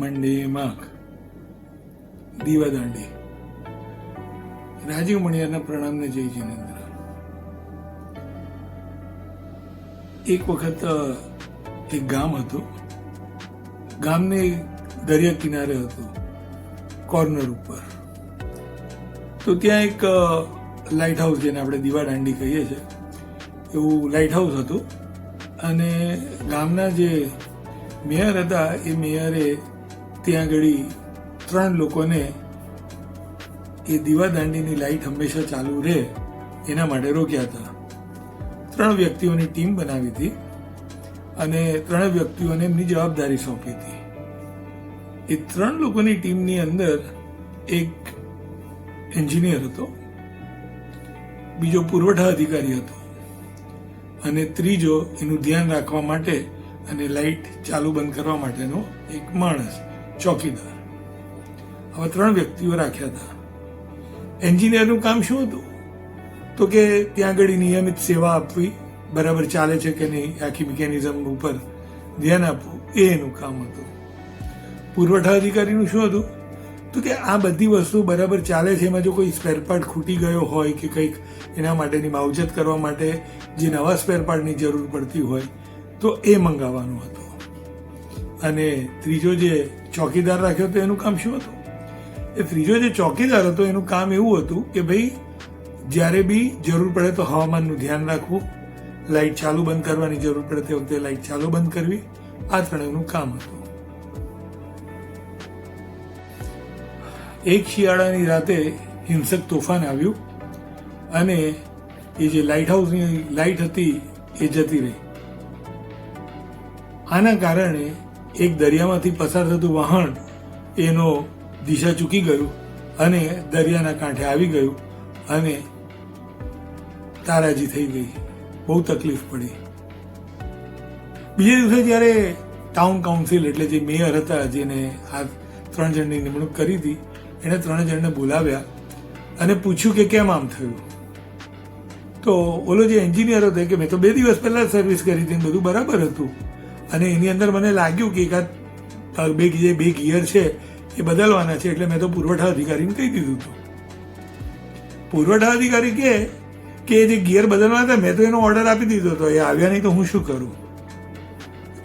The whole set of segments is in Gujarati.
મંડે, માખ, દીવાદાંડી, રાજીવ મણિયારના પ્રણામને જય જીનેન્દ્ર. એક વખત એક ગામ હતું. ગામને દરિયા કિનારે હતું, કોર્નર ઉપર. તો ત્યાં એક લાઇટ હાઉસ જેને આપણે દીવાદાંડી કહીએ છીએ, એવું લાઇટ હાઉસ હતું. અને ગામના જે મેયર હતા, એ મેયરે ત્યાં આગળ ત્રણ લોકોને એ દીવાદાંડીની લાઇટ હંમેશા ચાલુ રહે એના માટે રોક્યા હતા. ત્રણ વ્યક્તિઓની ટીમ બનાવી હતી અને ત્રણ વ્યક્તિઓને એમની જવાબદારી સોંપી હતી. એ ત્રણ લોકોની ટીમની અંદર એક એન્જિનિયર હતો, બીજો પુરવઠા અધિકારી હતો અને ત્રીજો એનું ધ્યાન રાખવા માટે અને લાઇટ ચાલુ બંધ કરવા માટેનો એક માણસ ચોકીદાર. આવા ત્રણ વ્યક્તિઓ રાખ્યા હતા. એન્જિનિયરનું કામ શું હતું? તો કે ત્યાં આગળ નિયમિત સેવા આપવી, બરાબર ચાલે છે કે નહીં, આખી મિકેનિઝમ ઉપર ધ્યાન આપવું, એ એનું કામ હતું. પુરવઠા અધિકારીનું શું હતું? તો કે આ બધી વસ્તુ બરાબર ચાલે છે, એમાં જો કોઈ સ્પેરપાર્ટ ખૂટી ગયો હોય કે કંઈક એના માટેની માવજત કરવા માટે જે નવા સ્પેરપાર્ટની જરૂર પડતી હોય, તો એ મંગાવવાનું હતું. અને ત્રીજો જે ચોકીદાર રાખ્યો હતો, એનું કામ શું હતું? એ ત્રીજો જે ચોકીદાર હતો, એનું કામ એવું હતું કે ભાઈ, જ્યારે બી જરૂર પડે તો હવામાનનું ધ્યાન રાખવું લાઇટ ચાલુ બંધ કરવાની જરૂર પડે તે વખતે લાઇટ ચાલુ બંધ કરવી, આ ત્રણેયનું કામ હતું. એક શિયાળાની રાતે હિંસક તોફાન આવ્યું અને એ જે લાઇટ હાઉસની લાઇટ હતી એ જતી રહી. આના કારણે એક દરિયામાંથી પસાર થતું વાહન એનો દિશા ચૂકી ગયું અને દરિયાના કાંઠે આવી ગયું અને તારાજી થઈ ગઈ. બહુ તકલીફ પડી. બીજે દિવસે જ્યારે ટાઉન કાઉન્સિલ એટલે જે મેયર હતા, જેને આ ત્રણ જણની નિમણૂક કરી હતી, એણે ત્રણ જણને બોલાવ્યા અને પૂછ્યું કે કેમ આમ થયું? તો ઓલો જે એન્જિનિયર હતો કે મેં તો બે દિવસ પહેલા સર્વિસ કરી હતી બધું બરાબર હતું. અને એની અંદર મને લાગ્યું કે એકાદ બે જે બે ગિયર છે, એ બદલવાના છે, એટલે મેં તો પુરવઠા અધિકારીને કહી દીધું હતું. પુરવઠા અધિકારી કે કે જે ગિયર બદલવાના હતા, મેં તો એનો ઓર્ડર આપી દીધો હતો. એ આવ્યા નહીં તો હું શું કરું?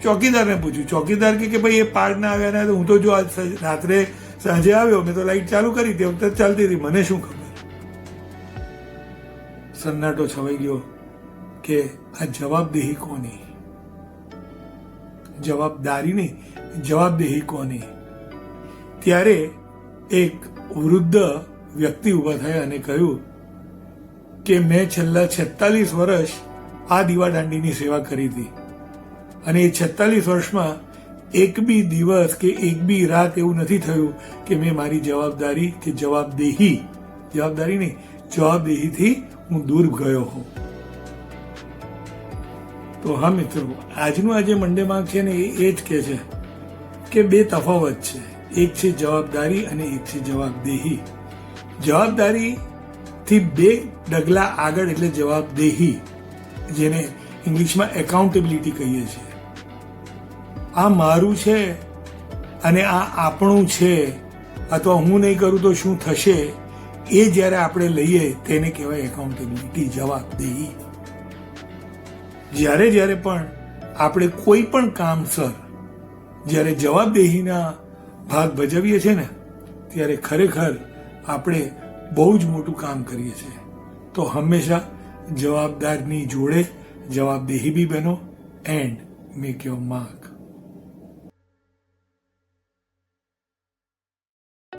ચોકીદારને પૂછ્યું. ચોકીદાર કે ભાઈ એ પાર્ટ ના આવ્યા ના તો હું તો જો આજ રાત્રે સાંજે આવ્યો, મેં તો લાઈટ ચાલુ કરી, તે વખતે ચાલતી હતી. મને શું ખબર? સન્નાટો છવાઈ ગયો કે આ જવાબદેહી કોની? જવાબદારી જવાબદેહી કોની? ત્યારે એક વૃદ્ધ વ્યક્તિ ઊભા થયા અને કહ્યું કે મેં છેલ્લા છેતાલીસ વર્ષ આ દીવાદાંડીની સેવા કરી હતી. અને એ છેતાલીસ વર્ષમાં એક બી દિવસ કે એક બી રાત એવું નથી થયું કે મેં મારી જવાબદારી કે જવાબદેહી, જવાબદારી નહીં, જવાબદેહીથી હું દૂર ગયો હોઉં. તો હા મિત્રો, આજનું આજે મંડે માર્ક છે ને એ જ કે છે કે બે તફાવત છે. એક છે જવાબદારી અને એક છે જવાબદેહી. જવાબદારીથી બે ડગલા આગળ એટલે જવાબદેહી, જેને ઇંગ્લિશમાં એકાઉન્ટેબિલિટી કહીએ છીએ. આ મારું છે અને આ આપણું છે, અથવા હું નહીં કરું તો શું થશે, એ જ્યારે આપણે લઈએ તેને કહેવાય એકાઉન્ટેબિલિટી જવાબદેહી. જ્યારે જ્યારે પણ આપણે કોઈ પણ કામસર જ્યારે જવાબદેહીના ભાગ ભજવીએ છીએ ને, ત્યારે ખરેખર આપણે બહુ જ મોટું કામ કરીએ છીએ. તો હંમેશા જવાબદારની જોડે જવાબદેહી બી બનો એન્ડ મેક યોર માર્ક